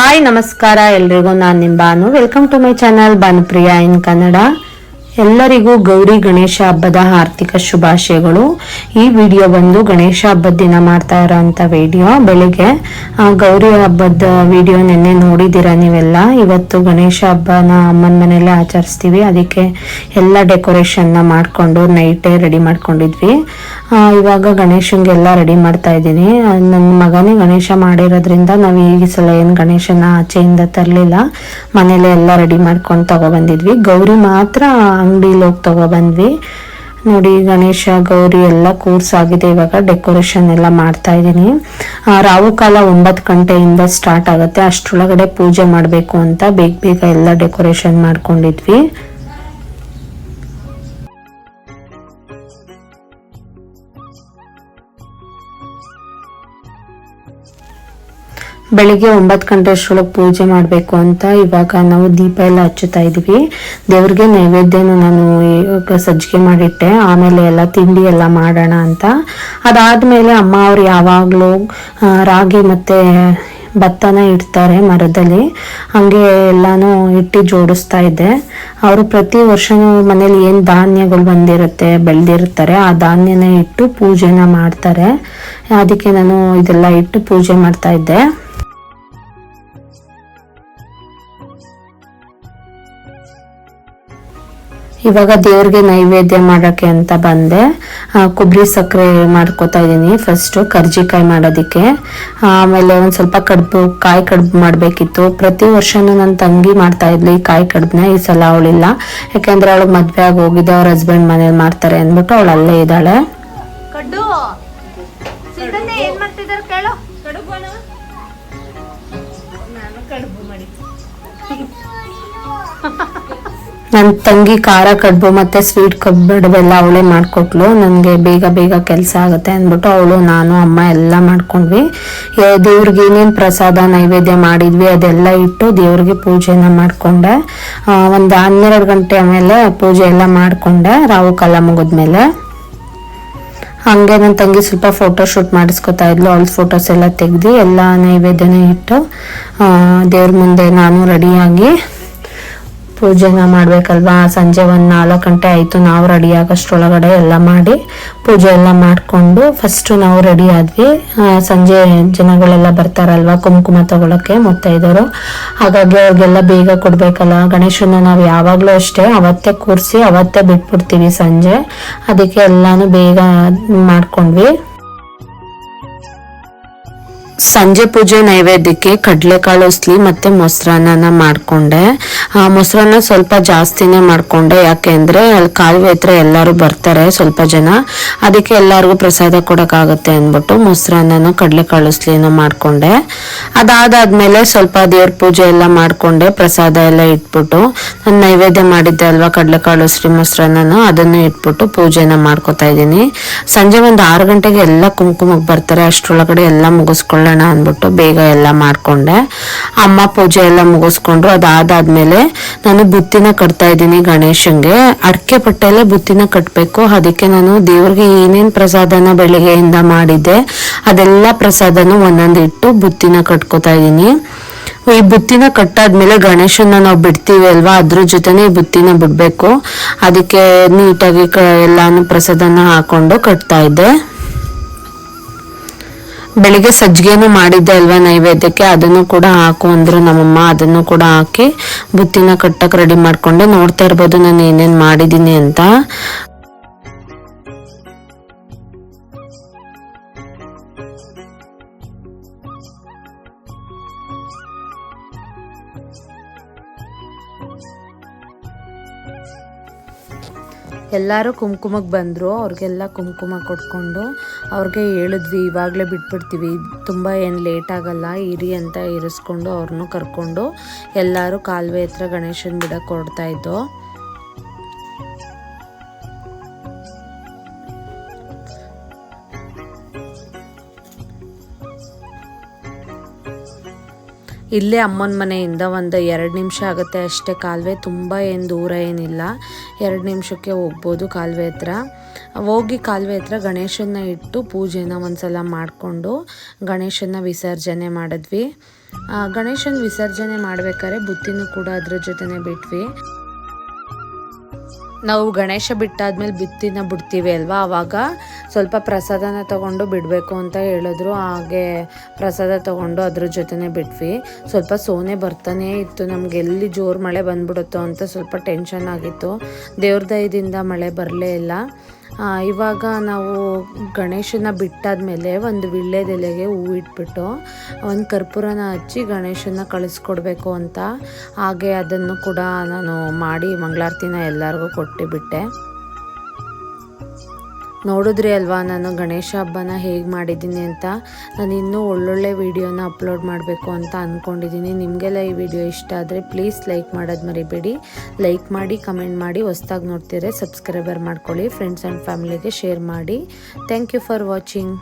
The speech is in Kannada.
ಹಾಯ್ ನಮಸ್ಕಾರ ಎಲ್ರಿಗೂ. ನಾನು ನಿಮ್ಮ Banu welcome to my channel Priya in Kannada ಎಲ್ಲರಿಗೂ ಗೌರಿ ಗಣೇಶ ಹಬ್ಬದ ಆರ್ಥಿಕ ಶುಭಾಶಯಗಳು. ಈ ವಿಡಿಯೋ ಬಂದು ಗಣೇಶ ಹಬ್ಬದ ದಿನ ಮಾಡ್ತಾ ಇರೋಂಥ ವಿಡಿಯೋ. ಬೆಳಿಗ್ಗೆ ಗೌರಿ ಹಬ್ಬದ ವಿಡಿಯೋ ನಿನ್ನೆ ನೋಡಿದ್ದೀರಾ ನೀವೆಲ್ಲ? ಇವತ್ತು ಗಣೇಶ ಹಬ್ಬನ ಅಮ್ಮನ ಮನೆಯಲ್ಲೇ ಆಚರಿಸ್ತೀವಿ. ಅದಕ್ಕೆ ಎಲ್ಲ ಡೆಕೋರೇಷನ್ನ ಮಾಡಿಕೊಂಡು ನೈಟೇ ರೆಡಿ ಮಾಡ್ಕೊಂಡಿದ್ವಿ. ಇವಾಗ ಗಣೇಶನ್ಗೆಲ್ಲ ರೆಡಿ ಮಾಡ್ತಾ ಇದ್ದೀನಿ. ನನ್ನ ಮಗನೇ ಗಣೇಶ ಮಾಡಿರೋದ್ರಿಂದ ನಾವು ಈ ಸಲ ಏನು ಗಣೇಶನ ಆಚೆಯಿಂದ ತರಲಿಲ್ಲ. ಮನೇಲೆ ಎಲ್ಲ ರೆಡಿ ಮಾಡ್ಕೊಂಡು ತಗೊಬಂದಿದ್ವಿ ಗೌರಿ ಮಾತ್ರ ಅಂಗಡಿಲಿ ಹೋಗಿ ತಗೊಬಂದ್ವಿ ನೋಡಿ ಗಣೇಶ, ಗೌರಿ ಎಲ್ಲ ಕೂರ್ಸಾಗಿದೆ ಇವಾಗ ಡೆಕೋರೇಷನ್ ಎಲ್ಲ ಮಾಡ್ತಾ ಇದ್ದೀನಿ. ರಾವು ಕಾಲ ಒಂಬತ್ತು ಗಂಟೆಯಿಂದ ಸ್ಟಾರ್ಟ್ ಆಗುತ್ತೆ. ಅಷ್ಟರೊಳಗಡೆ ಪೂಜೆ ಮಾಡಬೇಕು ಅಂತ ಬೇಗ ಬೇಗ ಎಲ್ಲ ಡೆಕೋರೇಷನ್ ಮಾಡ್ಕೊಂಡಿದ್ವಿ. ಬೆಳಿಗ್ಗೆ ಒಂಬತ್ತು ಗಂಟೆ ಅಷ್ಟರೊಳಗೆ ಪೂಜೆ ಮಾಡಬೇಕು ಅಂತ ಇವಾಗ ನಾವು ದೀಪ ಎಲ್ಲ ಹಚ್ಚುತ್ತಾ ಇದ್ದೀವಿ ದೇವ್ರಿಗೆ ನೈವೇದ್ಯನ ನಾನು ಸಜ್ಜಿಗೆ ಮಾಡಿಟ್ಟೆ. ಆಮೇಲೆ ಎಲ್ಲ ತಿಂಡಿ ಎಲ್ಲ ಮಾಡೋಣ ಅಂತ. ಅದಾದಮೇಲೆ ಅಮ್ಮ ಅವ್ರು ಯಾವಾಗಲೂ ರಾಗಿ ಮತ್ತು ಭತ್ತನ ಇಡ್ತಾರೆ ಮರದಲ್ಲಿ. ಹಂಗೆ ಎಲ್ಲಾನು ಇಟ್ಟು ಜೋಡಿಸ್ತಾ ಇದ್ದೆ. ಅವರು ಪ್ರತಿ ವರ್ಷನೂ ಮನೇಲಿ ಏನು ಧಾನ್ಯಗಳು ಬಂದಿರುತ್ತೆ ಬೆಳೆದಿರ್ತಾರೆ ಆ ಧಾನ್ಯನ ಇಟ್ಟು ಪೂಜೆನ ಮಾಡ್ತಾರೆ. ಅದಕ್ಕೆ ನಾನು ಇದೆಲ್ಲ ಇಟ್ಟು ಪೂಜೆ ಮಾಡ್ತಾ ಇದ್ದೆ. ಇವಾಗ ದೇವ್ರಿಗೆ ನೈವೇದ್ಯ ಮಾಡೋಕ್ಕೆ ಅಂತ ಬಂದೆ. ಕೊಬ್ಬರಿ ಸಕ್ಕರೆ ಮಾಡ್ಕೋತಾ ಇದ್ದೀನಿ ಫಸ್ಟು ಕರ್ಜಿಕಾಯಿ ಮಾಡೋದಕ್ಕೆ. ಆಮೇಲೆ ಒಂದು ಸ್ವಲ್ಪ ಕಡುಬು ಕಾಯಿ ಕಡುಬು ಮಾಡಬೇಕಿತ್ತು. ಪ್ರತಿ ವರ್ಷನೂ ನನ್ನ ತಂಗಿ ಮಾಡ್ತಾ ಇದ್ಲಿ ಈ ಕಾಯಿ ಕಡುಬನ್ನ. ಈ ಸಲ ಅವಳಿಲ್ಲ. ಯಾಕೆಂದ್ರೆ ಅವಳು ಮದುವೆ ಆಗಿ ಹೋಗಿದ್ದೆ ಅವ್ರ ಹಸ್ಬೆಂಡ್ ಮನೇಲಿ ಮಾಡ್ತಾರೆ ಅಂದ್ಬಿಟ್ಟು ಅವಳು ಅಲ್ಲೇ ಇದ್ದಾಳೆ. ಕಡ್ಡು! ನನ್ನ ತಂಗಿ ಖಾರ ಕಡುಬು ಮತ್ತೆ ಸ್ವೀಟ್ ಕಬ್ಬು ಎಲ್ಲ ಅವಳೇ ಮಾಡಿಕೊಟ್ಲು. ನನಗೆ ಬೇಗ ಬೇಗ ಕೆಲಸ ಆಗುತ್ತೆ ಅಂದ್ಬಿಟ್ಟು ಅವಳು, ನಾನು, ಅಮ್ಮ ಎಲ್ಲ ಮಾಡ್ಕೊಂಡ್ವಿ. ದೇವ್ರಿಗೆ ಏನೇನು ಪ್ರಸಾದ ನೈವೇದ್ಯ ಮಾಡಿದ್ವಿ ಅದೆಲ್ಲ ಇಟ್ಟು ದೇವ್ರಿಗೆ ಪೂಜೆನ ಮಾಡಿಕೊಂಡೆ. ಒಂದು ಹನ್ನೆರಡು ಗಂಟೆ ಆಮೇಲೆ ಪೂಜೆ ಎಲ್ಲ ಮಾಡಿಕೊಂಡೆ ರಾಹು ಕಾಲ ಮುಗಿದ್ಮೇಲೆ. ಹಂಗೆ ನನ್ನ ತಂಗಿ ಸ್ವಲ್ಪ ಫೋಟೋ ಶೂಟ್ ಮಾಡಿಸ್ಕೊತಾ ಇದ್ಲು. ಅವಳ ಫೋಟೋಸ್ ಎಲ್ಲ ತೆಗ್ದು ಎಲ್ಲ ನೈವೇದ್ಯನೇ ಇಟ್ಟು ದೇವ್ರ ಮುಂದೆ ನಾನು ರೆಡಿಯಾಗಿ ಪೂಜೆನ ಮಾಡ್ಬೇಕಲ್ವಾ? ಸಂಜೆ ಒಂದು ನಾಲ್ಕು ಗಂಟೆ ಆಯಿತು, ನಾವು ರೆಡಿ ಆಗೋಷ್ಟ್ರೊಳಗಡೆ ಎಲ್ಲ ಮಾಡಿ ಪೂಜೆ ಎಲ್ಲ ಮಾಡಿಕೊಂಡು ಫಸ್ಟು ನಾವು ರೆಡಿ ಆದ್ವಿ. ಸಂಜೆ ಜನಗಳೆಲ್ಲ ಬರ್ತಾರಲ್ವ, ಕುಂಕುಮ ತಗೊಳಕ್ಕೆ ಮುತ್ತೈದರು ಹಾಗಾಗಿ ಅವ್ರಿಗೆಲ್ಲ ಬೇಗ ಕೊಡ್ಬೇಕಲ್ಲ. ಗಣೇಶನ ನಾವು ಯಾವಾಗಲೂ ಅಷ್ಟೇ ಅವತ್ತೇ ಕೂರಿಸಿ ಅವತ್ತೇ ಬಿಟ್ಬಿಡ್ತೀವಿ ಸಂಜೆ. ಅದಕ್ಕೆ ಎಲ್ಲಾನು ಬೇಗ ಮಾಡ್ಕೊಂಡ್ವಿ. ಸಂಜೆ ಪೂಜೆ ನೈವೇದ್ಯಕ್ಕೆ ಕಡಲೆಕಾಳು, ಉಸ್ಲಿ ಮತ್ತೆ ಮೊಸರನ್ನ ಮಾಡ್ಕೊಂಡೆ. ಆ ಮೊಸರನ್ನ ಸ್ವಲ್ಪ ಜಾಸ್ತಿನೇ ಮಾಡ್ಕೊಂಡೆ. ಅಂದರೆ ಅಲ್ಲಿ ಕಾಲುವೆ ಹತ್ರ ಎಲ್ಲರೂ ಬರ್ತಾರೆ ಸ್ವಲ್ಪ ಜನ. ಅದಕ್ಕೆ ಎಲ್ಲರಿಗೂ ಪ್ರಸಾದ ಕೊಡೋಕ್ಕಾಗತ್ತೆ ಅಂದ್ಬಿಟ್ಟು ಮೊಸರನ್ನ, ಕಡಲೆಕಾಳು, ಉಸ್ಲಿನ ಮಾಡಿಕೊಂಡೆ. ಅದಾದಾದ್ಮೇಲೆ ಸ್ವಲ್ಪ ದೇವ್ರ ಪೂಜೆ ಎಲ್ಲ ಮಾಡ್ಕೊಂಡೆ, ಪ್ರಸಾದ ಎಲ್ಲ ಇಟ್ಬಿಟ್ಟು. ನಾನು ನೈವೇದ್ಯ ಮಾಡಿದ್ದೆ ಅಲ್ವಾ, ಕಡಲೆಕಾಳು, ಉಸ್ಲಿ, ಮೊಸರನ್ನ, ಅದನ್ನು ಇಟ್ಬಿಟ್ಟು ಪೂಜೆನ ಮಾಡ್ಕೊತಾ ಇದ್ದೀನಿ. ಸಂಜೆ ಒಂದು ಆರು ಗಂಟೆಗೆ ಎಲ್ಲ ಕುಂಕುಮಕ್ಕೆ ಬರ್ತಾರೆ. ಅಷ್ಟರೊಳಗಡೆ ಎಲ್ಲ ಅಂದ್ಬಿಟ್ಟು ಬೇಗ ಎಲ್ಲ ಮಾಡ್ಕೊಂಡೆ. ಅಮ್ಮ ಪೂಜೆ ಎಲ್ಲ ಮುಗಿಸ್ಕೊಂಡ್ರು. ಅದಾದಾದ್ಮೇಲೆ ನಾನು ಬುತ್ತಿನ ಕಟ್ತಾ ಇದ್ದೀನಿ ಗಣೇಶಂಗೆ. ಅಡ್ಕೆ ಪಟ್ಟೆಲ್ಲೇ ಬುತ್ತಿನ ಕಟ್ಟಬೇಕು ಅದಕ್ಕೆ ನಾನು ದೇವ್ರಿಗೆ ಏನೇನು ಪ್ರಸಾದನ ಬೆಳಿಗ್ಗೆಯಿಂದ ಮಾಡಿದ್ದೆ, ಅದೆಲ್ಲ ಪ್ರಸಾದನೂ ಒಂದೊಂದು ಇಟ್ಟು ಬುತ್ತಿನ ಕಟ್ಕೋತಾ ಇದ್ದೀನಿ. ಈ ಬುತ್ತಿನ ಕಟ್ಟಾದ್ಮೇಲೆ ಗಣೇಶನ ನಾವು ಬಿಡ್ತೀವಿ ಅಲ್ವಾ? ಅದ್ರ ಜೊತೆನೆ ಈ ಬುತ್ತಿನ ಬಿಡ್ಬೇಕು. ಅದಕ್ಕೆ ನೀಟಾಗಿ ಎಲ್ಲಾನು ಪ್ರಸಾದನ ಹಾಕೊಂಡು ಕಟ್ತಾ ಇದ್ದೆ. ಬೆಳಿಗ್ಗೆ ಸಜ್ಜಿಗೆನು ಮಾಡಿದ್ದೆ ಅಲ್ವಾ ನೈವೇದ್ಯಕ್ಕೆ, ಅದನ್ನು ಕೂಡ ಹಾಕು ಅಂದ್ರು ನಮ್ಮಮ್ಮ, ಅದನ್ನು ಕೂಡ ಹಾಕಿ ಬುತ್ತಿನ ಕಟ್ಟಕ್ ರೆಡಿ ಮಾಡಿಕೊಂಡೆ. ನೋಡ್ತಾ ಇರ್ಬೋದು ನಾನು ಏನೇನು ಮಾಡಿದ್ದೀನಿ ಅಂತ. ಎಲ್ಲರೂ ಕುಂಕುಮಕ್ಕೆ ಬಂದರು, ಅವ್ರಿಗೆಲ್ಲ ಕುಂಕುಮ ಕೊಟ್ಕೊಂಡು ಅವ್ರಿಗೆ ಹೇಳಿದ್ವಿ, ಇವಾಗಲೇ ಬಿಟ್ಬಿಡ್ತೀವಿ, ತುಂಬ ಏನು ಲೇಟ್ ಆಗಲ್ಲ, ಇರಿ ಅಂತ ಇರಿಸ್ಕೊಂಡು ಅವ್ರನ್ನೂ ಕರ್ಕೊಂಡು ಎಲ್ಲರೂ ಕಾಲುವೆ ಹತ್ರ ಗಣೇಶನ ಬಿಡಕ್ಕೆ ಹೊರಡ್ತಾ ಇಲ್ಲೇ ಅಮ್ಮನ ಮನೆಯಿಂದ ಒಂದು ಎರಡು ನಿಮಿಷ ಆಗುತ್ತೆ ಅಷ್ಟೇ ಕಾಲುವೆ. ತುಂಬ ಏನು ದೂರ ಏನಿಲ್ಲ. ಎರಡು ನಿಮಿಷಕ್ಕೆ ಹೋಗ್ಬೋದು ಕಾಲುವೆ ಹತ್ರ. ಹೋಗಿ ಕಾಲುವೆ ಹತ್ರ ಗಣೇಶನ ಇಟ್ಟು ಪೂಜೆನ ಒಂದ್ಸಲ ಮಾಡಿಕೊಂಡು ಗಣೇಶನ ವಿಸರ್ಜನೆ ಮಾಡಿದ್ವಿ. ಗಣೇಶನ ವಿಸರ್ಜನೆ ಮಾಡ್ಬೇಕಾದ್ರೆ ಬುತ್ತಿನೂ ಕೂಡ ಅದ್ರ ಜೊತೆನೇ ಬಿಟ್ವಿ. ನಾವು ಗಣೇಶ ಬಿಟ್ಟಾದ್ಮೇಲೆ ಬಿತ್ತಿನ ಬಿಡ್ತೀವಿ ಅಲ್ವಾ? ಆವಾಗ ಸ್ವಲ್ಪ ಪ್ರಸಾದನ ತಗೊಂಡು ಬಿಡಬೇಕು ಅಂತ ಹೇಳಿದ್ರು. ಹಾಗೆ ಪ್ರಸಾದ ತಗೊಂಡು ಅದ್ರ ಜೊತೆನೆ ಬಿಟ್ವಿ. ಸ್ವಲ್ಪ ಸೋನೆ ಬರ್ತಾನೇ ಇತ್ತು. ನಮ್ಗೆ ಎಲ್ಲಿ ಜೋರು ಮಳೆ ಬಂದ್ಬಿಡುತ್ತೋ ಅಂತ ಸ್ವಲ್ಪ ಟೆನ್ಷನ್ ಆಗಿತ್ತು. ದೇವ್ರ ದಯದಿಂದ ಮಳೆ ಬರಲೇ ಇಲ್ಲ. ಇವಾಗ ನಾವು ಗಣೇಶನ ಬಿಟ್ಟಾದ್ಮೇಲೆ ಒಂದು ವಿಳ್ಳೆದೆಲೆಗೆ ಹೂವು ಇಟ್ಬಿಟ್ಟು ಒಂದು ಕರ್ಪೂರನ ಹಚ್ಚಿ ಗಣೇಶನ ಕಳಿಸ್ಕೊಡ್ಬೇಕು ಅಂತ ಹಾಗೆ ಅದನ್ನು ಕೂಡ ನಾನು ಮಾಡಿ ಮಂಗಳಾರತಿನ ಎಲ್ಲರಿಗೂ ಕೊಟ್ಟುಬಿಟ್ಟೆ ನೋಡಿದ್ರಿ ಅಲ್ವಾ? ನಾನು ಗಣೇಶ ಹಬ್ಬನ ಹೇಗೆ ಮಾಡಿದ್ದೀನಿ ಅಂತ. ನಾನು ಇನ್ನೂ ಒಳ್ಳೊಳ್ಳೆ ವೀಡಿಯೋನ ಅಪ್ಲೋಡ್ ಮಾಡಬೇಕು ಅಂತ ಅಂದ್ಕೊಂಡಿದ್ದೀನಿ ನಿಮಗೆಲ್ಲ ಈ ವಿಡಿಯೋ ಇಷ್ಟ ಆದರೆ ಪ್ಲೀಸ್ ಲೈಕ್ ಮಾಡೋದು ಮರಿಬೇಡಿ. ಲೈಕ್ ಮಾಡಿ ಕಮೆಂಟ್ ಮಾಡಿ, ಹೊಸ್ದಾಗಿ ನೋಡ್ತೀರ ಸಬ್ಸ್ಕ್ರೈಬರ್ ಮಾಡ್ಕೊಳ್ಳಿ ಫ್ರೆಂಡ್ಸ್ ಆ್ಯಂಡ್ ಫ್ಯಾಮಿಲಿಗೆ ಶೇರ್ ಮಾಡಿ. Thank you for watching